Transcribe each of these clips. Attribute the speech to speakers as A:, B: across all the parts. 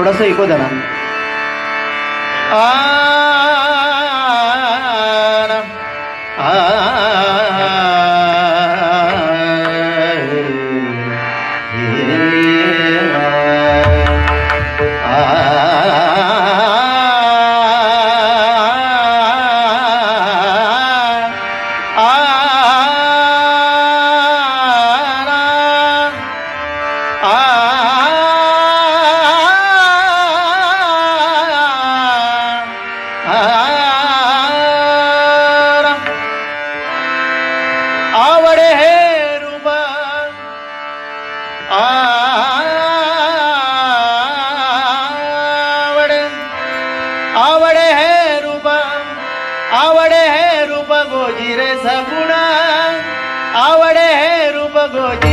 A: थोडासा ऐकू द्या ना आ ગોજી રે સગુણા આવડે હે રૂપ ગોજી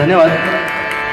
A: धन्यवाद धन्यवाद